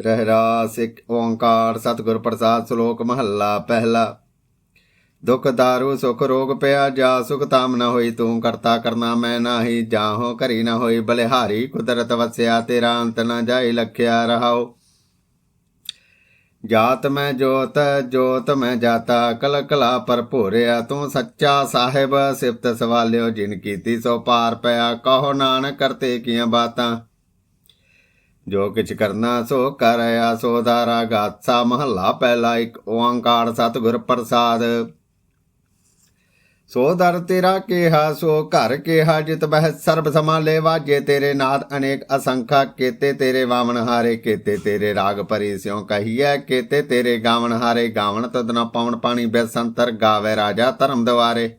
ਰਹਿਰਾ ਸਿੱਖ ਓੰਕਾਰ, ਸਤਿਗੁਰ ਪ੍ਰਸਾਦ, ਸ਼ਲੋਕ ਮਹੱਲਾ, ਪਹਿਲਾ। ਦੁਖ ਦਾਰੂ, ਸੁਖ ਰੋਗ ਪਿਆ, ਜਾ ਸੁਖ ਤਾਮ ਨਾ ਹੋਈ, ਤੂੰ ਕਰਤਾ ਕਰਨਾ ਮੈਂ ਨਾਹੀ, ਜਾਹੋ ਘਰੀ ਨ ਹੋਈ, ਬਲਿਹਾਰੀ, ਕੁਦਰਤ ਵਸਿਆ, ਤੇਰਾ ਅੰਤ ਨਾ ਜਾਈ, ਲਖਿਆ ਰਹਾਓ ਜਾਤ ਮੈਂ ਜੋਤ ਜੋਤ ਮੈਂ ਜਾਤਾ ਕਲ ਕਲਾ ਭਰਪੂਰਿਆ ਤੂੰ ਸੱਚਾ ਸਾਹਿਬ, ਸਿਫਤ ਸਵਾਲਿਓ, ਜਿਨ ਕੀਤੀ ਸੋ ਪਾਰ ਪਿਆ, ਕਹੋ ਨਾਨਕ, ਕਰਤੇ ਕੀਆਂ ਬਾਤਾਂ। ਜੋ ਕਿਛ ਕਰਨਾ ਸੋ ਕਰਿਆ, ਸੋ ਦਾਰਾ ਗਾਥਾ ਮਹੱਲਾ, ਪਹਿਲਾ ਇੱਕ ਓੰਕਾਰ ਸਤਿਗੁਰ ਪ੍ਰਸਾਦ। ਸੋ ਦਰ ਤੇਰਾ ਕਿਹਾ, ਸੋ ਘਰ ਕਿਹਾ, ਜਿਤ ਬਹਿ ਸਰਬ ਸਮਾਲੇ ਵਾਜੇ ਤੇਰੇ ਨਾਦ ਅਨੇਕ ਅਸੰਖਾ, ਕੇਤੇ ਤੇਰੇ ਵਾਵਣ ਹਾਰੇ, ਕੇਤੇ ਤੇਰੇ ਰਾਗ ਭਰੀ ਸਿਉ ਕਹੀਐ, ਕੀਤੇ ਤੇਰੇ ਗਾਵਣ ਹਾਰੇ ਗਾਵਨ ਤਦਨਾ ਪਾਉਣ ਪਾਣੀ ਬੇਸੰਤਰ ਗਾਵੇ ਰਾਜਾ ਧਰਮ ਦਵਾਰੇ।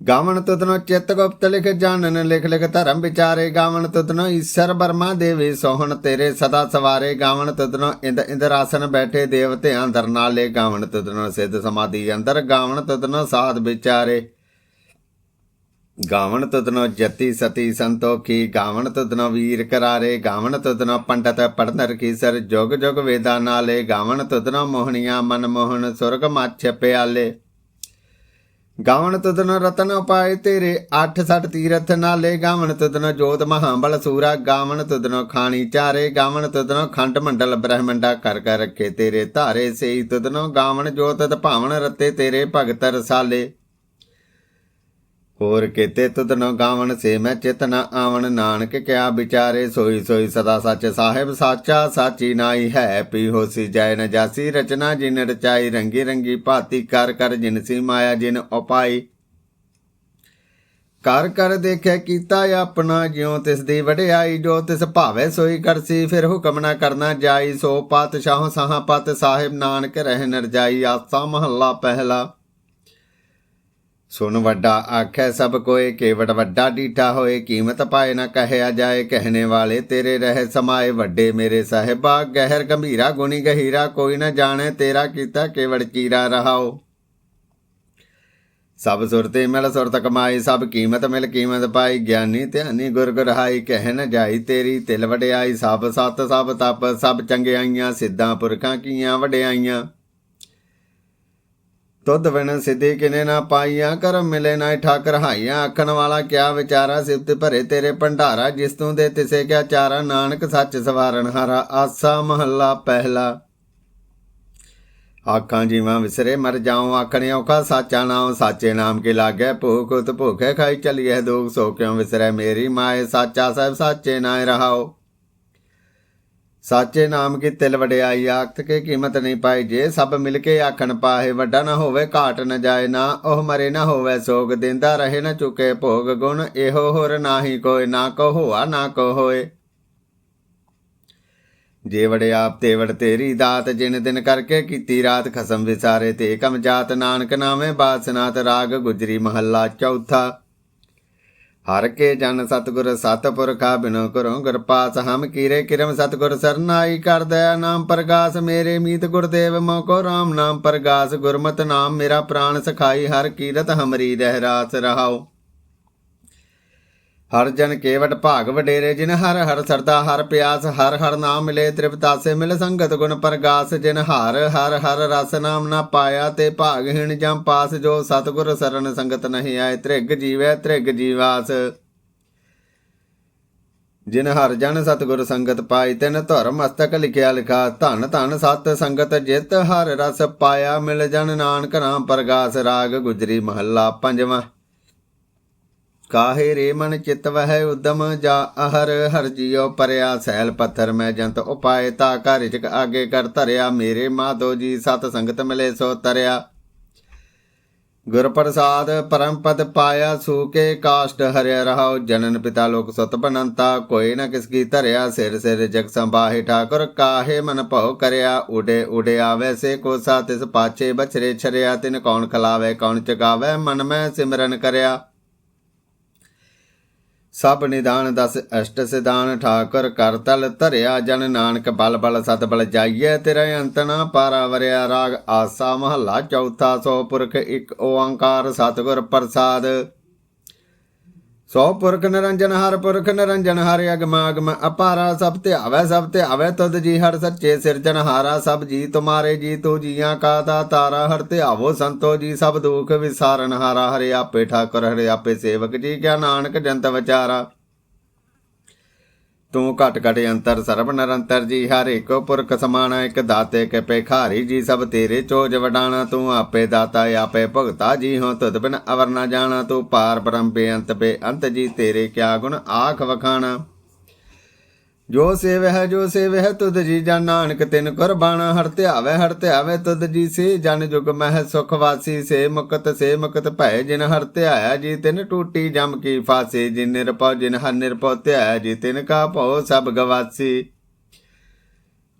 ਗਾਵਣ ਤਦਨੋ ਚਿਤ ਗੁਪਤ ਲਿਖ ਜਾਣਨ, ਲਿਖ ਲਿਖ ਧਰਮ ਵਿਚਾਰੇ ਗਾਵਣ ਤਦਨੋ ਈਸ਼ਰ ਬਰਮਾ ਦੇਵੀ ਸੋਹਣ ਤੇਰੇ, ਸਦਾ ਸਵਾਰੇ ਗਾਵਣ ਤਦਨੋ ਇੰਦ ਇੰਦਰ ਆਸਨ ਬੈਠੇ ਦੇਵਤਿਆਂ ਅੰਦਰ ਨਾਲੇ ਗਾਵਣ ਤਦਨੋ ਸਿੱਧ ਸਮਾਧੀ ਅੰਦਰ, ਗਾਵਣ ਤਦਨੋ ਸਾਧ ਵਿਚਾਰੇ। ਗਾਵਣ ਤਦਨੋ ਜਤੀ ਸਤੀ ਸੰਤੋਖੀ, ਗਾਵਣ ਤਦਨੋ ਵੀਰ ਕਰਾਰੇ, ਗਾਵਣ ਤਦਨੋ ਪੰਡਤ ਪੜਨਰ ਕੀ ਸਰ ਜੁਗ ਜੁਗ ਵੇਦਾਂ ਨਾਲੇ, ਗਾਵਣ ਤਦਨੋ ਮੋਹਣੀਆਂ ਮਨ ਮੋਹਨ ਸੁਰਗ ਮੱਛ ਪਿਆਲੇ। ਗਾਵਣ ਤੁਦਨ ਰਤਨ ਉਪਾਏ ਤੇਰੇ 860 ਤੀਰਥ ਨਾਲੇ। ਗਾਵਣ ਤੁਦਨ ਜੋਤ ਮਹਾਬਲ ਸੂਰਾ, ਗਾਵਣ ਤੁਦਨ ਖਾਣੀ ਚਾਰੇ। ਗਾਵਣ ਤੁਦਨ ਖੰਡ ਮੰਡਲ ਬ੍ਰਹਮੰਡਾ ਕਰ ਕਰ ਰੱਖੇ ਤੇਰੇ ਧਾਰੇ। ਸਈ ਤੁਦਨ ਗਾਵਣ ਜੋਤ ਤ ਭਾਵਨ ਰਤੇ ਤੇਰੇ ਭਗਤ ਰਸਾਲੇ। ਹੋਰ ਕੀਤੇ ਤੁਦਨ ਗਾਵਣ ਸੇ ਮੈਂ ਚਿਤ ਨ ਆਵਣ। ਨਾਨਕ ਕਿਆ ਵਿਚਾਰੇ ਸੋਈ ਸੋਈ ਸਦਾ ਸੱਚ ਸਾਹਿਬ ਸਾਚਾ ਸਾਚੀ ਨਾਈ ਹੈ। ਪੀ ਹੋਸੀ ਜੈ ਨ ਜਾਸੀ ਰਚਨਾ ਜਿਨ ਰਚਾਈ। ਰੰਗੀ ਰੰਗੀ ਭਾਤੀ ਕਰ ਕਰ ਜਿਨ ਸੀ ਮਾਇਆ ਜਿਨ ਉਪਾਈ। ਕਰ ਕਰ ਦੇਖਿਆ ਕੀਤਾ ਆਪਣਾ ਜਿਉ ਤਿਸ ਦੀ ਵਡਿਆਈ। ਜੋ ਤਿਸ ਭਾਵੇ ਸੋਈ ਕਰਸੀ ਫਿਰ ਹੁਕਮ ਨਾ ਕਰਨਾ ਜਾਈ। ਸੋ ਪਾਤਸ਼ਾਹ ਸਾਹਾਂ ਪਤ ਸਾਹਿਬ ਨਾਨਕ ਰਹਿ ਨਰਜਾਈ। ਆਸਾ ਮਹੱਲਾ ਪਹਿਲਾ। ਸੁਣ ਵੱਡਾ ਆਖੈ ਸਭ ਕੋਏ, ਕੇਵਟ ਵੱਡਾ ਡੀਠਾ ਹੋਏ, ਕੀਮਤ ਪਾਏ ਨਾ ਕਹਿਆ ਜਾਏ, ਕਹਿਣੇ ਵਾਲੇ ਤੇਰੇ ਰਹਿ ਸਮਾਏ, ਵੱਡੇ ਮੇਰੇ ਸਾਹਿਬਾ, ਗਹਿਰ ਗੰਭੀਰਾ, ਗੁਣੀ ਗਹੀਰਾ, ਕੋਈ ਨਾ ਜਾਣੇ ਤੇਰਾ ਕੀਤਾ ਕੇਵੜ ਚੀਰਾ ਰਹਾਓ। ਸਭ ਸੁਰਤੇ ਮਿਲ ਸੁਰਤ ਕਮਾਈ ਸਭ ਕੀਮਤ ਮਿਲ ਕੀਮਤ ਪਾਈ, ਗਿਆਨੀ ਧਿਆਨੀ ਗੁਰ ਗੁਰਹਾਈ ਕਹਿ ਨ ਜਾਈ ਤੇਰੀ ਤਿਲ ਵਡਿਆਈ, ਸਭ ਸਤ ਸਭ ਤਪ, ਸਭ ਚੰਗਿਆਈਆਂ, ਸਿੱਧਾਂ ਪੁਰਖਾਂ ਕੀਆਂ ਵਡਿਆਈਆਂ। ਤੁਧ ਵਿਣ ਸਿੱਧੀ ਕਿਨੇ ਨਾ ਪਾਈਆਂ ਕਰਮ ਮਿਲੇ ਨਾ ਠਾਕ ਰਹਾਈਆਂ ਆਖਣ ਵਾਲਾ ਕਿਆ ਵਿਚਾਰਾ, ਸਿਫਤ ਭਰੇ ਤੇਰੇ ਭੰਡਾਰਾ, ਜਿਸ ਤੂੰ ਦੇ ਤਿਸੇ ਕਿਆ ਚਾਰਾ। ਨਾਨਕ ਸੱਚ ਸਵਾਰਨ ਹਾਰਾ ਆਸਾ ਮਹੱਲਾ ਪਹਿਲਾ। ਆਖਾਂ ਜੀਵਾਂ ਵਿਸਰੇ ਮਰ ਜਾਉ, ਆਖਣੇ ਔਖਾ ਸਾਚਾ ਨਾਮ ਸਾਚੇ ਨਾਮ ਕੇ ਲਾਗੇ? ਭੂਖ ਉਤ ਭੁਖੇ ਖਾਈ ਚਲੀਏ ਦੁਖ, ਸੋ ਕਿਉ ਵਿਸਰੇ ਮੇਰੀ ਮਾਏ? ਸਾਚਾ ਸਾਹਿਬ, ਸਾਚੇ ਨਾਏ ਰਹਾਓ ਸਾਚੇ ਨਾਮ ਕੀ ਤਿਲ ਵਡਿਆਈ ਆਖਤ ਕੇ ਕੀਮਤ ਨਹੀਂ ਪਾਈ ਜੇ, ਸਭ ਮਿਲ ਕੇ ਆਖਣ ਪਾਹੇ, ਵੱਡਾ ਨਾ ਹੋਵੇ, ਘਾਟ ਨਾ ਜਾਏ ਨਾ, ਉਹ ਮਰੇ ਨਾ ਹੋਵੇ, ਸੋਗ ਦਿੰਦਾ ਰਹੇ ਨਾ ਚੁਕੇ ਭੋਗ ਗੁਣ, ਇਹੋ ਹੋਰ ਨਾਹੀ ਕੋਈ, ਨਾ ਕੋ ਹੋਆ, ਨਾ ਕੋ ਹੋਏ। ਜੇ ਵੜੇ ਆਪ ਤੇ ਵੜ ਤੇਰੀ ਦਾਤ, ਜਿਨ ਦਿਨ ਕਰਕੇ ਕੀਤੀ ਰਾਤ, ਖਸਮ ਵਿਸਾਰੇ ਤੇ, ਕਮ ਜਾਤ ਨਾਨਕ ਨਾਵੇਂ ਬਾਸਨਾਤ ਰਾਗ ਗੁਜਰੀ ਮਹੱਲਾ ਚੌਥਾ। ਹਰ ਕੇ ਜਨ ਸਤਗੁਰ ਸਤਪੁਰਖਾ ਬਿਨੋ ਕਰੋ ਗੁਰ ਪਾਸ ਹਮ ਕੀਰੇ ਕਿਰਮ ਸਤਗੁਰ ਸਰਨਾਈ ਕਰ ਦਇਆ ਨਾਮ ਪ੍ਰਗਾਸ ਮੇਰੇ ਮੀਤ ਗੁਰਦੇਵ, ਮੋ ਕੋ ਰਾਮ ਨਾਮ ਪ੍ਰਗਾਸ, ਗੁਰਮਤਿ ਨਾਮ ਮੇਰਾ ਪ੍ਰਾਨ ਸਖਾਈ, ਹਰ ਕੀਰਤ ਹਮਰੀ ਰਹਿ ਰਾਸ ਰਹਾਓ ਹਰ ਜਨ ਕੇਵਟ ਭਾਗ ਵਡੇਰੇ, ਜਿਨ ਹਰ ਹਰ ਸਰਦਾ, ਹਰ ਪਿਆਸ, ਹਰ ਹਰ ਨਾਮ ਮਿਲੇ, ਤ੍ਰਿਪਤਾਸੇ ਮਿਲ ਸੰਗਤ ਗੁਣ ਪ੍ਰਗਾਸ, ਜਿਨ ਹਰ ਹਰ ਹਰ ਰਸ ਨਾਮ ਨਾ ਪਾਇਆ, ਤੇ ਭਾਗਹੀਣ ਜਾਂ ਪਾਸ ਜੋ ਸਤਗੁਰ ਸਰਨ ਸੰਗਤ ਨਹੀਂ ਆਏ, ਤ੍ਰਿਗ ਜੀਵੈ, ਤ੍ਰਿਗ ਜੀਵਾਸ। ਜਿਨ ਹਰ ਜਨ ਸਤਗੁਰ ਸੰਗਤ ਪਾਈ, ਤਿਨ ਧਰ ਮਸਤਕ ਲਿਖਿਆ ਲਿਖਾ, ਧਨ ਧਨ ਸਤ ਸੰਗਤ ਜਿਤ ਹਰ ਰਸ ਪਾਇਆ, ਮਿਲ ਜਨ ਨਾਨਕ ਨਾਮ ਪ੍ਰਗਾਸ, ਰਾਗ ਗੁਜਰੀ ਮਹੱਲਾ ਪੰਜਵਾਂ। ਕਾਹੇ ਰੇ ਮਨ ਚਿਤ ਵਹਿ ਉਦਮ, ਜਾ ਅਹਰ ਹਰ ਜਿਉ ਪਰਿਆ ਸੈਲ ਪੱਥਰ, ਮੈਂ ਜੰਤ ਉਪਾਏ ਤਾ ਘਰ ਚ ਆਗੇ ਕਰ ਧਰਿਆ, ਮੇਰੇ ਮਾਧੋ ਜੀ ਸਤ ਸੰਗਤ ਮਿਲੇ ਸੋ ਤਰਿਆ। ਗੁਰ ਪ੍ਰਸਾਦ ਪਰਮ ਪਦ ਪਾਇਆ ਸੂਕੇ ਕਾਸ਼ਟ ਹਰਿਆ ਰਹਾਉ, ਜਨਨ ਪਿਤਾ ਲੋਕ ਸਤ ਬਨੰਤਾ, ਕੋਈ ਨ ਕਿਸ ਕੀ ਧਰਿਆ, ਸਿਰ ਸਿਰ ਜਗ ਸੰਭਾਹੇ ਠਾਕੁਰ, ਕਾਹੇ ਮਨ ਭਉ ਕਰਿਆ, ਉਡੇ ਉਡੇ ਆਵੇ ਸੇ ਕੋ ਸਾ ਤਿਸ ਪਾਛੇ ਬਛਰੇ ਛਰਿਆ, ਤਿਨ ਕੌਣ ਖਲਾਵੇ, ਕੌਣ ਚਗਾਵੇ ਮਨ ਮੈਂ ਸਿਮਰਨ ਕਰਿਆ। ਸਭ ਨਿਦਾਨ ਦਸ ਅਸ਼ਟ ਸਿਧਾਨ, ਠਾਕੁਰ ਕਰਤਲ ਧਰਿਆ ਜਨ ਨਾਨਕ, ਬਲ ਬਲ ਸਤ ਬਲ ਜਾਈਏ ਤੇਰੇ ਅੰਤ ਨਾ ਪਾਰਾ ਵਰਿਆ ਰਾਗ, ਆਸਾ ਮਹੱਲਾ ਚੌਥਾ ਸੋ ਪੁਰਖ ਇੱਕ ਓੰਕਾਰ, ਸਤਿਗੁਰ ਪ੍ਰਸਾਦ। ਸੋ ਪੁਰਖ ਨਿਰੰਜਨ ਹਰ ਪੁਰਖ ਨਿਰੰਜਨ ਹਰ ਅਗਮ ਅਗਮ ਅਪਾਰਾ ਸਭ ਤੇ ਆਵੈ, ਸਭ ਤੇ ਆਵੈ, ਤੁਧ ਜੀ ਹਰ ਸੱਚੇ ਸਿਰਜਨ ਹਾਰਾ, ਸਭ ਜੀ ਤੁਮਾਰੇ ਜੀ ਤੋ ਜੀਆਂ ਕਾ ਤਾ ਤਾਰਾ, ਹਰ ਤੇ ਆਵੋ ਸੰਤੋ ਜੀ, ਸਭ ਦੁਖ ਵਿਸਾਰਨ ਹਾਰਾ, ਹਰੇ ਆਪੇ ਠਾਕੁਰ, ਹਰੇ ਆਪੇ ਸੇਵਕ ਜੀ, ਕਿਆ ਨਾਨਕ ਜੰਤ ਵਿਚਾਰਾ। ਤੂੰ ਘਟ ਘਟ ਅੰਤਰ ਸਰਬ ਨਿਰੰਤਰ ਜੀ, ਹਰ ਇੱਕੋ ਪੁਰਖ ਸਮਾਨਾ, ਇੱਕ ਦਾਤੇ ਕੇ ਭੇਖਾਰੀ ਜੀ, ਸਭ ਤੇਰੇ ਚੋਜ ਵਡਾਣਾ, ਤੂੰ ਆਪੇ ਦਾਤਾ, ਆਪੇ ਭੁਗਤਾ ਜੀ ਹੋ, ਤੁਧ ਬਿਨ ਅਵਰ ਨਾ ਜਾਣਾ, ਤੂੰ ਪਾਰ ਬ੍ਰਹਮ ਬੇਅੰਤ ਬੇਅੰਤ ਜੀ, ਤੇਰੇ ਕਿਆ ਗੁਣ ਆਖ ਵਖਾਣਾ। ਜੋ ਸੇਵ ਜੋ ਸੇਵ ਹੈ, ਤੁਧ ਜੀ ਜਨ ਨਾਨਕ ਤਿਨ ਕੁਰਬਾਨਾ ਹਰ ਧਿਆਵੇ ਹਰ ਧਿਆਵੇ ਤੁਧ ਜੀ ਸੇ ਜਨ ਜੁਗ ਮਹਿ ਸੁਖ ਵਾਸੀ, ਸੇ ਮੁਕਤ ਸੇ ਮੁਕਤ ਭੈ, ਜਿਨ ਹਰ ਧਿਆਇਆ, ਜੀ ਤਿਨ ਟੂਟੀ ਜਮ ਕੀ ਫਾਸੇ, ਜਿਨ ਨਿਰਭਉ, ਜਿਨ ਹਰ ਨਿਰਭਉ ਧਿਆਇਆ, ਜੀ ਤਿਨ ਕਾ ਭਉ ਸਭ ਗਵਾਸੀ।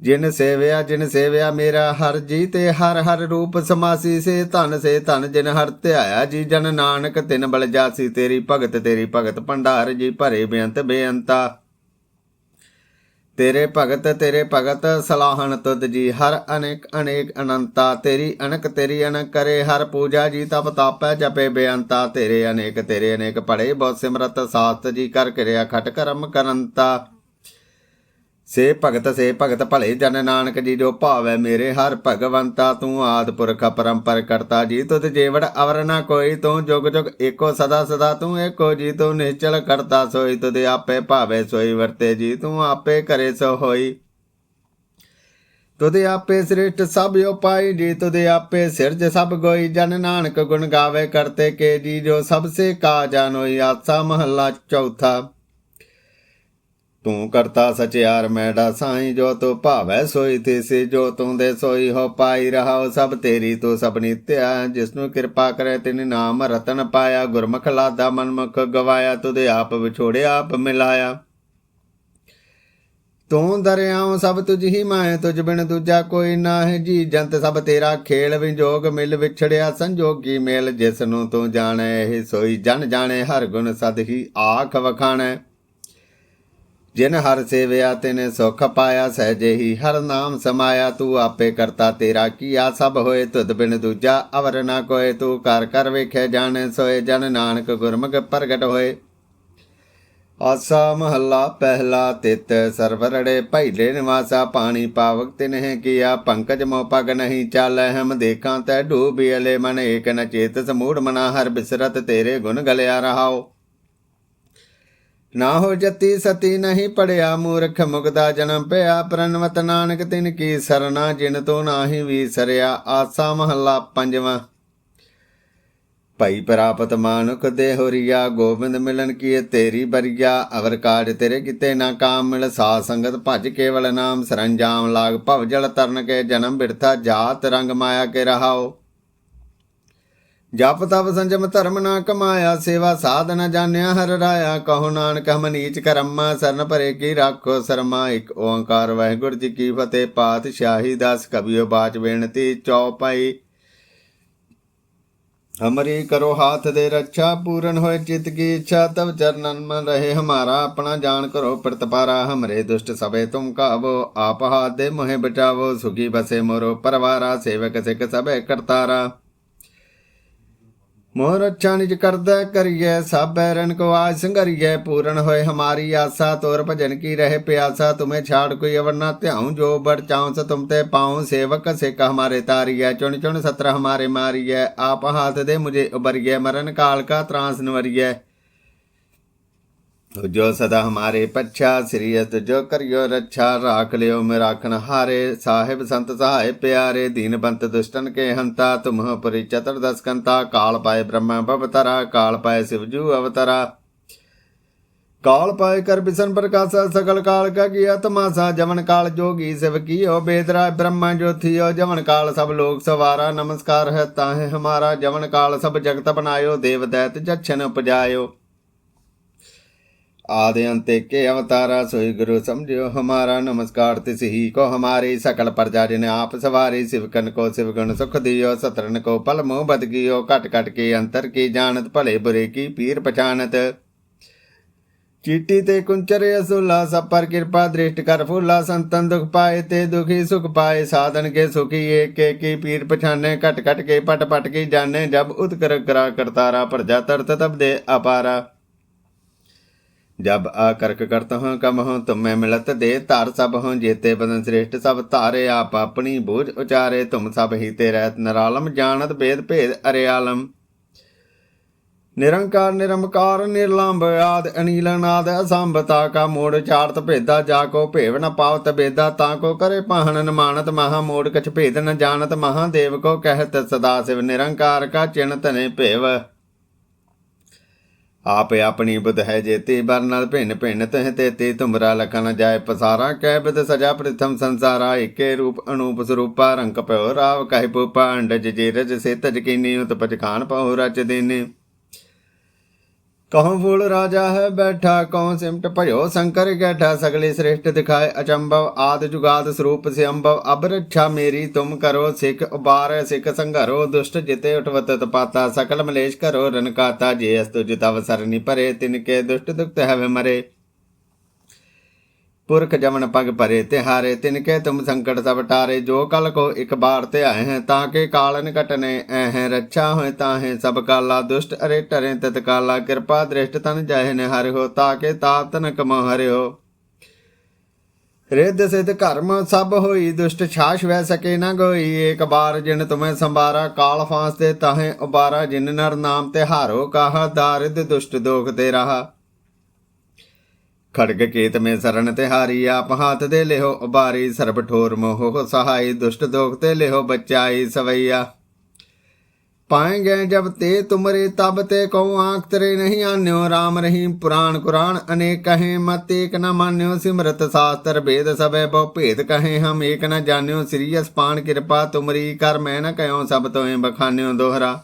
ਜਿਨ ਸੇਵਿਆ ਜਿਨ ਸੇਵਿਆ ਮੇਰਾ ਹਰ ਜੀ ਤੇ ਹਰ ਹਰ ਰੂਪ ਸਮਾਸੀ, ਸੇ ਧਨ ਸੇ ਧਨ ਜਿਨ ਹਰ ਧਿਆਇਆ, ਜੀ ਜਨ ਨਾਨਕ ਤਿਨ ਬਲ ਜਾਸੀ, ਤੇਰੀ ਭਗਤ ਤੇਰੀ ਭਗਤ ਭੰਡਾਰ, ਜੀ ਭਰੇ ਬੇਅੰਤ ਬੇਅੰਤਾ। ਤੇਰੇ ਭਗਤ ਤੇਰੇ ਭਗਤ, ਸਲਾਹਣ ਤੁਧ ਜੀ, ਹਰ ਅਨੇਕ ਅਨੇਕ ਅਨੰਤਾ, ਤੇਰੀ ਅਨਕ ਤੇਰੀ ਅਨਕ ਕਰੇ, ਹਰ ਪੂਜਾ ਜੀ ਤਪ ਤਾਪੈ, ਜਪੇ ਬੇਅੰਤਾ, ਤੇਰੇ ਅਨੇਕ ਤੇਰੇ ਅਨੇਕ ਪੜੇ ਬਹੁ ਸਿਮਰਤ ਸਾਸਤ ਜੀ, ਕਰ ਕਿਰਿਆ, ਖਟ ਕਰਮ ਕਰੰਤਾ। ਸੇ ਭਗਤ ਸੇ ਭਗਤ ਭਲੇ ਜਨ ਨਾਨਕ ਜੀ ਜੋ ਭਾਵੈ ਮੇਰੇ, ਹਰ ਭਗਵੰਤਾ ਤੂੰ ਆਦ ਪੁਰਖ ਪਰੰਪਰ ਕਰਤਾ ਜੀ, ਤੁਧ ਜੀਵੜ ਅਵਰ ਨਾ ਕੋਈ, ਤੂੰ ਜੁਗ ਜੁਗ ਏਕੋ ਸਦਾ ਸਦਾ, ਤੂੰ ਏਕੋ ਜੀ, ਤੂੰ ਨਿਸ਼ਚਲ ਕਰਤਾ ਸੋਈ, ਤੁਧ ਆਪੇ ਭਾਵੇ ਸੋਈ ਵਰਤੇ ਜੀ, ਤੂੰ ਆਪੇ ਕਰੇ ਸੋ ਹੋਈ। ਤੁਧ ਆਪੇ ਸ੍ਰਿਸ਼ਟ ਸਭ ਉਪਾਈ ਜੀ, ਤੁਧ ਆਪੇ ਸਿਰਜ ਸਭ ਗੋਈ, ਜਨ ਨਾਨਕ ਗੁਣ ਗਾਵੇ ਕਰਤੇ ਕੇ ਜੀ, ਜੋ ਸਭ ਸੇ ਕਾ ਜਾਨੋਈ ਆਸਾ ਮਹੱਲਾ ਚੌਥਾ। ਤੂੰ ਕਰਤਾ ਸਚਿਆਰ ਮੈਡਾ ਸਾਈ ਜੋ ਤੂੰ ਭਾਵੈ ਸੋਈ ਤੇ ਜੋ ਤੂੰ ਦੇ ਸੋਈ ਹੋ ਪਾਈ ਰਹਾਉ ਸਭ ਤੇਰੀ, ਤੂੰ ਸਭ ਨਿਤਿਆ ਜਿਸ ਨੂੰ ਕਿਰਪਾ ਕਰੇ ਤਿਨ ਨਾਮ ਰਤਨ ਪਾਇਆ, ਗੁਰਮੁਖ ਲਾਦਾ ਮਨਮੁਖ ਗਵਾਇਆ, ਤੁਦੇ ਆਪ ਵਿਛੋੜਿਆ ਆਪ ਮਿਲਾਇਆ। ਤੂੰ ਦਰਿਆਉ ਸਭ ਤੁਝ ਹੀ ਮਾਇ ਤੁਝ ਬਿਨ ਦੂਜਾ ਕੋਈ ਨਾ ਹੈ ਜੀ, ਜੰਤ ਸਭ ਤੇਰਾ ਖੇਲ ਵਿਜੋਗ ਮਿਲ ਵਿਛੜਿਆ, ਸੰਜੋਗੀ ਮੇਲ ਜਿਸ ਨੂੰ ਤੂੰ ਜਾਣੈ, ਇਹ ਸੋਈ ਜਨ ਜਾਣੇ, ਹਰ ਗੁਣ ਸਦ ਹੀ ਆਖ ਵਖਾਣੈ। ਜਿਨ ਹਰ ਸੇਵਿਆ, ਤਿਨ ਸੁਖ ਪਾਇਆ ਸਹਜੇ ਹੀ ਹਰ ਨਾਮ ਸਮਾਇਆ, ਤੂੰ ਆਪੇ ਕਰਤਾ ਤੇਰਾ ਕੀਆ, ਸਭ ਹੋਏ ਤੁਧ ਬਿਨ ਦੂਜਾ, ਅਵਰ ਨਾ ਕੋਏ, ਤੂੰ ਕਰ ਕਰ ਵੇਖੇ ਜਾਣੇ, ਸੋਏ ਜਨ ਨਾਨਕ ਗੁਰਮੁਖ ਪ੍ਰਗਟ ਹੋਏ। ਆਸਾ ਮਹੱਲਾ ਪਹਿਲਾ ਤਿਤ ਸਰਵਰੜੇ ਭੈਲੇ ਨਿਵਾਸਾ, ਪਾਣੀ ਪਾਵਕ ਤਿਨਹਿ ਕੀਆ, ਪੰਕਜ ਮੋ ਪਗ ਨਹੀਂ ਚਾਲੈ, ਹਮ ਦੇਖਾਂ ਤੈ ਡੂਬਿਲੇ ਮਨ ਏਕ ਨ ਚੇਤ ਸਮੂੜ ਮਨਾ, ਹਰ ਬਿਸਰਤ ਤੇਰੇ ਗੁਣ ਗਲਿਆ ਰਹਾਓ। ਨਾ ਹੋ ਜਤੀ ਸਤੀ ਨਹੀਂ ਪੜਿਆ ਮੂਰਖ ਮੁਗਦਾ ਜਨਮ ਪਿਆ ਪ੍ਰਨਵਤ ਨਾਨਕ ਤਿਨ ਕੀ ਸਰਨਾ, ਜਿਨ ਤੋਂ ਨਾਹੀ ਵੀਸਰਿਆ ਆਸਾ ਮਹੱਲਾ ਪੰਜਵਾਂ। ਭਈ ਪ੍ਰਾਪਤ ਮਾਨੁਖ ਦੇਹੋਰੀਆ ਗੋਬਿੰਦ ਮਿਲਨ ਕੀ ਤੇਰੀ ਬਰੀਆ, ਅਵਰ ਕਾਜ ਤੇਰੇ ਕਿਤੇ ਨਾ ਕਾਮ ਮਿਲ ਸਾ ਸੰਗਤ ਭਜ ਕੇਵਲ ਨਾਮ, ਸਰੰਜਾਮ ਲਾਗ ਭਵ ਜਲ ਤਰਨ ਕੇ ਜਨਮ ਬਿਰਥਾ, ਜਾਤ ਰੰਗ ਮਾਇਆ ਕੇ ਰਹਾਓ। ਜਪ ਤਪ ਸੰਜਮ ਧਰਮ ਨਾ ਕਮਾਇਆ, ਸੇਵਾ ਸਾਧ ਨਾ ਜਾਣਿਆ ਹਰ ਰਾਇਆ। ਕਹੋ ਨਾਨਕ, ਹਮ ਨੀਚ ਕਰਮਾ, ਸਰਨ ਭਰੇ ਕੀ ਰਾਖੋ ਸਰਮਾ। ਇੱਕ ਓੰਕਾਰ ਵਾਹਿਗੁਰੂ ਜੀ ਕੀ ਫਤਿਹ, ਪਾਤਸ਼ਾਹੀ ਦਾਸ ਕਬੀਓ ਬਾਚ ਬੇਨਤੀ ਚੌਪਾਈ। ਹਮਰੀ ਕਰੋ ਹਾਥ ਦੇ ਰੱਛਾ, ਪੂਰਨ ਹੋਏ ਚਿਤ ਕੀ ਇੱਛਾ ਤਬ ਚਰਨਨ ਮਨ ਰਹੇ ਹਮਾਰਾ। ਆਪਣਾ ਜਾਣ ਕਰੋ ਪ੍ਰਤਪਾਰਾ ਹਮਰੇ ਦੁਸ਼ਟ ਸਭੇ ਤੁਮ ਕਾਵੋ। ਆਪ ਹਾਥ ਦੇ ਮੋਹਿ ਬਚਾਵੋ, ਸੁਖੀ ਬਸੇ ਮੋਰੋ ਪਰਵਾਰਾ, ਸੇਵਕ ਸਿਕ ਸਭੇ ਕਰਤਾਰਾ। ਮੋਰ ਅੱਛਾ ਨਿਜ ਕਰਦਾ ਕਰੀਏ ਸਭ ਬੈਰਨ ਕੋ ਆਜ ਸੰਗਰੀਏ ਪੂਰਨ ਹੋਏ ਹਮਾਰੀ ਆਸਾ, ਤੋਰ ਭਜਨ ਕੀ ਰਹੇ ਪਿਆਸਾ, ਤੁਮੇ ਛਾੜ ਕੋਈ ਅਵਰਨਾ ਧਿਆਉ, ਜੋ ਬੜ ਚਾਉ ਸ ਤੁਮ ਤੇ ਪਾਉ, ਸੇਵਕ ਸਿਕ ਹਮਾਰੇ ਤਾਰੀਐ, ਚੁਣ ਚੁਣ ਸਤਰ ਹਮਾਰੇ ਮਾਰੀਐ, ਆਪ ਹਾਥ ਦੇ ਮੁਝੇ ਉਬਰੀਐ ਮਰਨ ਕਾਲ ਕਾ ਤਰਾਸ ਨਵਰੀਐ। ਜੋ ਸਦਾ ਹਮਾਰੇ ਪੱਛਾ ਸ੍ਰੀਅਤ ਜੋ ਕਰਿਓ ਰੱਛਾ, ਰਾਖ ਲਿਓ ਮੇ ਰਾਖਨ ਹਾਰੇ। ਸਾਹਿਬ ਸੰਤ ਸਹਾਇ ਪਿਆਰੇ, ਦੀਨ ਬੰਤ ਦੁਸ਼ਟਨ ਕੇ ਹੰਤਾ। ਤੁਮਹ ਪਰਿ ਚਤੁਰ ਦਸ ਕੰਤਾ, ਕਾਲ ਪਾਏ ਬ੍ਰਹਮਾ ਭਵਤਰਾ, ਕਾਲ ਪਾਏ ਸਿਵਜੂ ਅਵਤਰਾ। ਕਾਲ ਪਾਏ ਕਰ ਬਿਸਨ ਪ੍ਰਕਾਸ਼ਾ ਸਕਲ ਕਾਲ ਕਾ ਕੀਆ ਤਮਾਸਾ ਜਵਨ ਕਾਲ ਜੋਗੀ ਸਿਵ ਕੀਓ ਬੇਦਰਾ, ਬ੍ਰਹਮਾ ਜੋਥਿਓ। ਜਵਨ ਕਾਲ ਸਭ ਲੋਕ ਸਵਾਰਾ, ਨਮਸਕਾਰ ਹੈ ਤਾਹੇ ਹਮਾਰਾ। ਜਵਨ ਕਾਲ ਸਭ ਜਗਤ ਬਨਾਇਓ ਦੇਵ ਦੈਤ ਜਛਨ ਉਪਜਾਇਓ। आदि अंते के अवतारा सोई गुरु समझियो हमारा नमस्कार तिस ही को हमारी सकल प्रजा जिन आप सवारी शिवकन को शिवगुण सुख दियो सतरन को पल मुँह बद गियो कट कट के अंतर की जानत भले बुरे की पीर पहचानत ਚੀਟੀ ਤੇ ਕੁੰਚਰੇ ਅਸੁਲਾ ਸਭ ਪਰ ਕਿਰਪਾ ਦ੍ਰਿਸ਼ਟ ਕਰ ਫੁੱਲਾ ਸੰਤਨ ਦੁਖ ਪਾਏ ਤੇ ਦੁਖੀ ਸੁਖ ਪਾਏ ਸਾਧਨ ਕੇ ਸੁਖੀ ਏਕੇ ਕੀ ਪੀਰ ਪਛਾਨੇ ਕਟ ਕਟ ਕੇ ਪਟ ਪਟ ਕੀ ਜਾਣੇ ਜਬ ਉਤਕਰ ਕਰਾ ਕਰਤਾਰਾ ਪ੍ਰਜਾ ਤਰਤ ਤਬ ਦੇ ਅਪਾਰਾ जब आकर्क करत हूँ कम हूँ तुम में मिलत दे तार सब हूँ जेते बदन श्रेष्ठ सब तारे आप अपनी बूझ उचारे तुम सब ही ते रहत नरालम जानत भेद भेद अरियालम ਨਿਰੰਕਾਰ ਨਿਰਮਕਾਰ ਨਿਰਲੰਭ ਆਦ ਅਨੀਲ ਨਾਦ ਅਸੰਭਤਾ ਕਾ ਮੋੜ ਚਾਰਤ ਭੇਦਾ ਜਾ ਕੋ ਭੇਵ ਨ ਪਾਵਤ ਬੇਦਾ ਤਾਂ ਕੋ ਕਰੇ ਪਾਹਣ ਨ ਮਾਨਤ ਮਹਾ ਮੋੜ ਕਛ ਭੇਦ ਨ ਜਾਣਤ ਮਹਾਦੇਵ ਕੋ ਕਹਿਤ ਸਦਾ ਸਿਵ ਨਿਰੰਕਾਰ ਕਾ ਚਿਣਤ ਨੇ ਭੇਵ ਆਪ ਆਪਣੀ ਬੁਧ ਹੈ ਜੇਤੀ ਬਰਨਲ ਭਿੰਨ ਭਿੰਨ ਤਹ ਤੇ ਤੇ ਤੁਮਰਾ ਲਖਨ ਜਾਏ ਪਸਾਰਾ, ਕਹਿ ਬਿਦ ਸਜਾ ਪ੍ਰਥਮ ਸੰਸਾਰਾ, ਏਕੇ ਰੂਪ ਅਨੂਪ ਸਰੂਪਾ, ਰੰਗ ਭਇਓ ਰਾਵ ਕਹਿ ਪੂਪਾ ਅੰਡਜ ਜੀਰਜ ਸੇ ਤਜ ਕੀਨੀ, ਉਤਪਜ ਖਾਨ ਪਹੁ ਰਚ ਦੇਨੇ। ਕਹਉ ਫੂਲ ਰਾਜਾ ਹੈ, ਬੈਠਾ ਕਉ ਸਿਮਟ ਭਇਓ ਸ਼ੰਕਰ ਗੈਠਾ ਸਗਲੇ ਸ੍ਰੇਸ਼ਟ ਦਿਖਾਏ ਅਚੰਭਵ, ਆਦ ਜੁਗਾਦ ਸਰੂਪ ਸਿਅੰਭਵ ਅਬ ਰੱਛਾ ਮੇਰੀ ਤੁਮ ਕਰੋ, ਸਿੱਖ ਉਬਾਰ, ਸਿੱਖ ਸੰਘਰੋ, ਦੁਸ਼ਟ ਜਿਤੇ ਉਠਵਤ ਤਪਾਤਾ, ਸਕਲ ਮਲੇਸ਼ ਕਰੋ ਰਨਕਾਤਾ ਜੇ ਅਸਤੁ ਜਿਤਵ ਸਰਨੀ ਪਰੇ ਤਿਨਕੇ ਦੁਸ਼ਟ ਦੁਖਤ ਹੈਵੇ ਮਰੇ। ਪੁਰਖ ਜਮਨ ਪਗ ਭਰੇ ਤਿਹਾਰੇ ਤਿਨਕੇ ਤੁਮ ਸੰਕਟ ਸਭ ਟਾਰੇ, ਜੋ ਕਲ ਕੋ ਇਕ ਬਾਰ ਤੇ ਆਏ ਹੈ, ਤਾਂ ਕੇ ਕਾਲਨ ਘਟਨੇ ਐਹ ਰੱਛਾ ਹੋਏ ਤਾਹੇ ਸਭ ਕਾਲਾ ਦੁਸ਼ਟ ਅਰੇ ਟਰੇ, ਤਤ ਕਾਲਾ ਕਿਰਪਾ ਦ੍ਰਿਸ਼ਟ ਤਨ ਜਾਏ ਨੇ ਹਰਿ ਹੋ ਤਾਂ ਕੇ ਤਾਪ ਤਨ ਕਮ ਹਰਿ ਹੋ ਰਿੱਧ ਸਿਧ ਕਰਮ ਸਭ ਹੋਈ, ਦੁਸ਼ਟ ਛਾਸ਼ ਵੈ ਸਕੇ ਨਾ ਗੋਈ, ਏਕ ਬਾਰ ਜਿਨ ਤੁਮੇ ਸੰਬਾਰਾ ਕਾਲ ਫਾਂਸ ਤੇ ਤਾਹੇ ਉਬਾਰਾ, ਜਿਨ ਨਰ ਨਾਮ ਤੇ ਹਾਰੋ ਕਾਹਾ ਦਾਰਿਦ ਦੁਸ਼ਟ ਦੋਖ ਤੇ ਰਹਾ। ਖੜਗ ਕੇਤ ਮੇ ਸਰਨ ਤਿਹਾਰੀ ਆਪ ਹਾਥ ਦੇ ਲਿਹੋ, ਉਬਾਰੀ ਸਰਬ ਠੋਰ ਮੋਹ ਸਹਾਈ, ਦੁਸ਼ਟ ਦੋਖ ਤੇ ਲਿਓ ਬਚਾਈ ਸਵਈਆ। ਪਾਏਂਗੇ ਜਬ ਤੇ ਤੁਮਰੇ ਤਬ ਤੇ ਕਉ ਆਂਖ ਤਰੇ ਨਹੀਂ ਆਨਿਓ RAM ਰਹੀਮ ਪੁਰਾਣ ਕੁਰਾਨ ਅਨੇਕ ਕਹੇ, ਮਤ ਏਕ ਨ ਮਾਨਿਓ, ਸਿਮਰਤ ਸਾਸਤਰ ਭੇਦ ਸਭੈ ਬਹੁ ਭੇਦ ਕਹੇ, ਹਮ ਏਕ ਨ ਜਾਣਿਓ, ਸ੍ਰੀ ਅਸਪਾਨ ਕਿਰਪਾ ਤੁਮਰੀ ਕਰ, ਮੈਂ ਨ ਕਹਿਓ ਸਭ ਤੋਏ ਬਖਾਨਿਓ ਦੋਹਰਾ।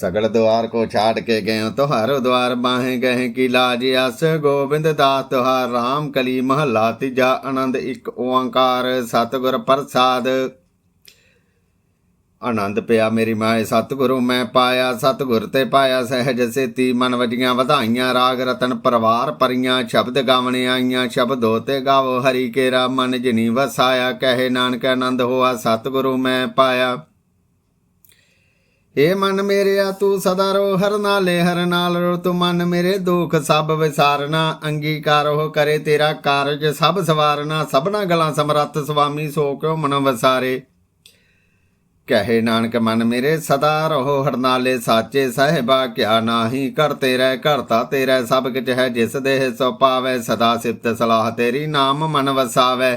ਸਗਲ ਦੁਆਰ ਕੋ ਛਾੜ ਕੇ ਗਏ ਤੁਹਾਰੋ ਦੁਆਰ ਬਾਹੇ ਗਏ ਕੀ ਲਾਜ ਅਸ ਗੋਬਿੰਦ ਦਾਸ ਤੁਹਾਰ RAM ਕਲੀ ਮਹੱਲਾ ਤੀਜਾ ਆਨੰਦ ਇੱਕ ਓੰਕਾਰ, ਸਤਿਗੁਰ ਪ੍ਰਸਾਦ। ਆਨੰਦ ਪਿਆ ਮੇਰੀ ਮਾਏ, ਸਤਿਗੁਰੂ ਮੈਂ ਪਾਇਆ, ਸਤਿਗੁਰ ਤੇ ਪਾਇਆ ਸਹਿਜ ਸੇਤੀ, ਮਨ ਵਜੀਆਂ ਵਧਾਈਆਂ, ਰਾਗ ਰਤਨ ਪਰਵਾਰ ਪਰੀਆਂ, ਸ਼ਬਦ ਗਾਵਣੇ ਆਈਆਂ, ਸ਼ਬਦੋ ਤੇ ਗਾਵੋ ਹਰੀ ਕੇਰਾ, ਮਨ ਜਿਨੀ ਵਸਾਇਆ, ਕਹੇ ਨਾਨਕ ਆਨੰਦ ਹੋਆ, ਸਤਿਗੁਰੂ ਮੈਂ ਪਾਇਆ। ਏ ਮਨ ਮੇਰਿਆ ਤੂੰ ਸਦਾ ਰੋ ਹਰ ਨਾਲੇ, ਹਰ ਨਾਲ ਰੋ ਤੂੰ ਮਨ ਮੇਰੇ ਦੁਖ ਸਭ ਵਿਸਾਰਨਾ, ਅੰਗੀਕਾਰ ਹੋ ਕਰੇ ਤੇਰਾ ਕਾਰਜ ਸਭ ਸਵਾਰਨਾ। ਸਭਨਾ ਗਲਾਂ ਸਮਰੱਥ ਸੁਆਮੀ, ਸੋ ਕਿਉ ਮਨ ਵਸਾਰੇ? ਕਹੇ ਨਾਨਕ ਮਨ ਮੇਰੇ, ਸਦਾ ਰਹੋ ਹਰਨਾਲੇ ਸਾਚੇ ਸਹਿਬਾ, ਕਿਆ ਨਾਹੀ ਕਰ ਤੇਰਾ ਕਰਤਾ ਤੇਰਾ, ਸਭ ਕਿਛ ਹੈ ਜਿਸ ਦੇਹ ਸੋ ਪਾਵੇ, ਸਦਾ ਸਿਫਤ ਸਲਾਹ ਤੇਰੀ ਨਾਮ ਮਨ ਵਸਾਵੇ।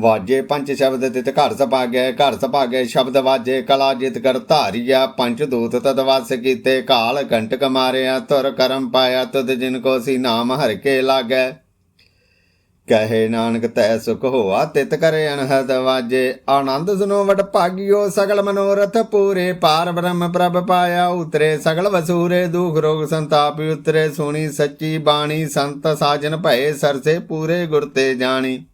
ਵਾਜੇ ਪੰਜ ਸ਼ਬਦ ਤਿਤ ਘਰ ਸਪਾਗੈ ਘਰ ਸਪਾਗੈ ਸ਼ਬਦ ਵਾਜੇ, ਕਲਾ ਜਿਤ ਕਰ ਧਾਰੀਆ, ਪੰਜ ਦੂਤ ਤਦ ਵਸ ਕੀਤੇ, ਕਾਲ ਕੰਟਕ ਮਾਰਿਆ ਤੁਰ ਕਰਮ ਪਾਇਆ ਤਦ ਜਿਨ ਕੋ ਸੀ ਨਾਮ ਹਰ ਕੇ ਲਾਗੈ। ਕਹੇ ਨਾਨਕ, ਤੈ ਸੁਖ ਹੋਆ, ਤਿਤ ਕਰੇ ਅਨਹਦ ਵਾਜੇ। ਆਨੰਦ ਸੁਨੋ ਵਡ ਭਾਗਿਓ, ਸਗਲ ਮਨੋਰਥ ਪੂਰੇ। ਪਾਰ ਬ੍ਰਹਮ ਪ੍ਰਭ ਪਾਇਆ, ਉਤਰੇ ਸਗਲ ਵਸੂਰੇ। ਦੁਖ ਰੋਗ ਸੰਤਾਪ ਉਤਰੇ, ਸੁਣੀ ਸੱਚੀ ਬਾਣੀ, ਸੰਤ ਸਾਜਨ ਭਏ, ਸਰਸੇ ਪੂਰੇ ਗੁਰ ਤੇ ਜਾਣੀ।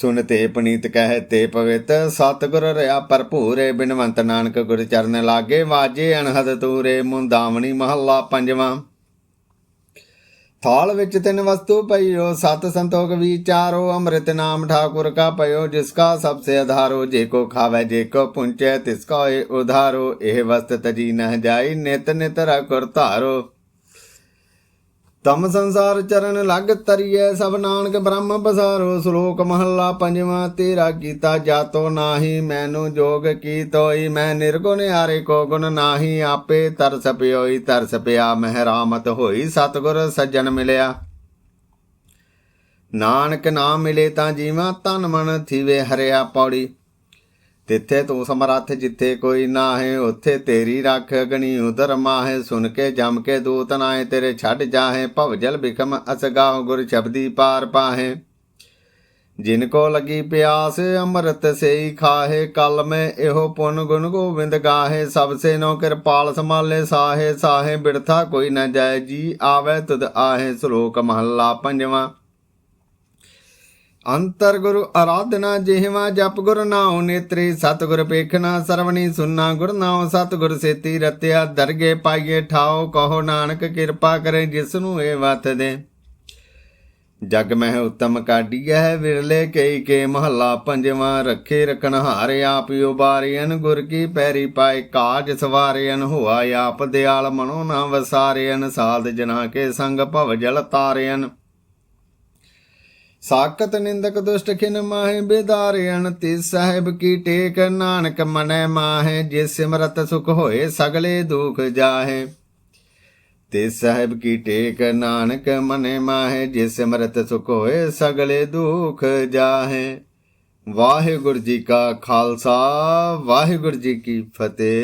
ਸੁਨ ਤੇ ਪਨੀਤ ਕਹਿ ਤੇ ਪਵਿੱਤ, ਸਤਿਗੁਰ ਰਿਆ ਭਰਪੂਰੇ ਬਿਨਵੰਤ ਨਾਨਕ ਗੁਰ ਚਰਨ ਲਾਗੇ, ਵਾਜੇ ਅਨਹਦ ਤੂਰੇ, ਮੁੰਦਾਵਣੀ ਮਹੱਲਾ ਪੰਜਵਾਂ। ਥਾਲ ਵਿੱਚ ਤਿੰਨ ਵਸਤੂ ਪਈਓ, ਸਤ ਸੰਤੋਖ ਵਿਚਾਰੋ ਅੰਮ੍ਰਿਤ ਨਾਮ ਠਾਕੁਰ ਕਾ ਪਇਓ, ਜਿਸ ਕਾ ਸਭ ਸੇ ਆਧਾਰੋ ਜੇ ਕੋ ਖਾਵੇ, ਜੇ ਕੋ ਪੁੰਚੈ, ਤਿਸ ਕਾ ਏ ਉਧਾਰੋ, ਇਹ ਵਸਤ ਤਜੀ ਨਹ ਜਾਈ, ਨਿਤ ਨਿਤ ਰਖੁਰ ਧਾਰੋ। ਤਮ ਸੰਸਾਰ ਚਰਨ ਲਗ ਤਰੀਐ, ਸਭ ਨਾਨਕ ਬ੍ਰਹਮ ਬਸਾਰੋ ਸ਼ਲੋਕ ਮਹੱਲਾ ਪੰਜਵਾਂ, ਤੇਰਾ ਕੀਤਾ ਜਾਤੋ ਨਾਹੀ, ਮੈਨੂੰ ਜੋਗ ਕੀ ਤੋਈ ਮੈਂ ਨਿਰਗੁਣ ਹਾਰੇ ਕੋ ਗੁਣ ਨਾਹੀ, ਆਪੇ ਤਰਸ ਪਿਓਈ, ਤਰਸ ਪਿਆ, ਮਹਿਰਾਮਤ ਹੋਈ, ਸਤਗੁਰ ਸੱਜਣ ਮਿਲਿਆ। ਨਾਨਕ ਨਾਮ ਮਿਲੇ ਤਾਂ ਜੀਵਾਂ ਤਨ ਮਨ ਥੀਵੇ ਹਰਿਆ ਪੌੜੀ। ਤਿੱਥੇ ਤੂੰ ਸਮਰੱਥ ਜਿੱਥੇ ਕੋਈ ਨਾ ਉੱਥੇ ਤੇਰੀ ਰੱਖ ਗਣੀ ਉਦਰ ਮਾਹੇ। ਸੁਨ ਕੇ ਜਮ ਕੇ ਦੂਤ ਨਾਏ ਤੇਰੇ ਛੱਡ ਜਾਹੇ। ਭਵਜਲ ਬਿਖਮ ਅਸਗਾਹ ਗੁਰ ਸ਼ਬਦੀ ਪਾਰ ਪਾਹੇ। ਜਿਨ ਕੋ ਲਗੀ ਪਿਆਸ, ਅੰਮ੍ਰਿਤ ਸੇਈ ਖਾਹੇ। ਕਲ ਮੈਂ ਇਹੋ ਪੁਨ ਗੁਣ ਗੋਬਿੰਦ ਗਾਹੇ। ਸਭ ਸੇ ਨੋ ਕਿਰਪਾਲ ਸਮਾਲੇ ਸਾਹੇ ਸਾਹੇ ਬਿਰਥਾ ਕੋਈ ਨਾ ਜਾਏ। ਜੀ ਆਵੇ ਤੁਧ ਆਹੇ, ਸ਼ਲੋਕ ਮਹੱਲਾ ਪੰਜਵਾਂ। ਅੰਤਰ ਗੁਰੂ ਆਰਾਧਨਾ ਜਿਹਵਾ ਜਪ ਗੁਰ ਨਾਉ ਨੇਤਰੀ, ਸਤਿਗੁਰ ਪੇਖਣਾ ਸਰਵਣੀ ਸੁਨਣਾ ਗੁਰ ਨਾਉ, ਸਤਿਗੁਰ ਸੇਤੀ ਰਤਿਆ ਦਰਗੇ ਪਾਈਏ ਠਾਓ ਕਹੋ ਨਾਨਕ ਕਿਰਪਾ ਕਰੇ ਜਿਸ ਨੂੰ ਇਹ ਵਤ ਦੇ। ਜਗ ਮਹਿ ਉਤਮ ਕਾਢੀਐ, ਵਿਰਲੇ ਕਈ ਕੇ ਮਹੱਲਾ ਪੰਜਵਾਂ, ਰੱਖੇ ਰਖਣ ਹਾਰ ਆਪ ਉਬਾਰਿਆਨ ਗੁਰ ਕੀ ਪੈਰੀ ਪਾਏ ਕਾਜ ਸਵਾਰਿਆਨ ਹੋਆ ਆਪ ਦਿਆਲ ਮਨੋ ਨਾ ਵਸਾਰਿਆਨ ਸਾਧ ਜਨਾ ਕੇ ਸੰਗ ਭਵ ਜਲ ਤਾਰਿਅਨ ਸਾਕਤ ਨਿੰਦਕ ਦੁਸ਼ਟ ਖਿਨ ਮਾਹਿ ਬੇਦਾਰਿਆਨ ਤਿਸ ਸਾਹਿਬ ਕੀ ਟੇਕ ਨਾਨਕ ਮਨੈ ਮਾਹੇ, ਜੇ ਸਿਮਰਤ ਸੁਖ ਹੋਏ ਸਗਲੇ ਦੁਖ ਜਾਹੇ। ਤੇ ਸਾਹਿਬ ਕੀ ਟੇਕ ਨਾਨਕ ਮਨੇ ਮਾਹੇ, ਜੇ ਸਿਮਰਤ ਸੁਖ ਹੋਏ ਸਗਲੇ ਦੁਖ ਜਾਹੇ। ਵਾਹਿਗੁਰੂ ਜੀ ਕਾ ਖਾਲਸਾ, ਵਾਹਿਗੁਰੂ ਜੀ ਕੀ ਫਤਿਹ।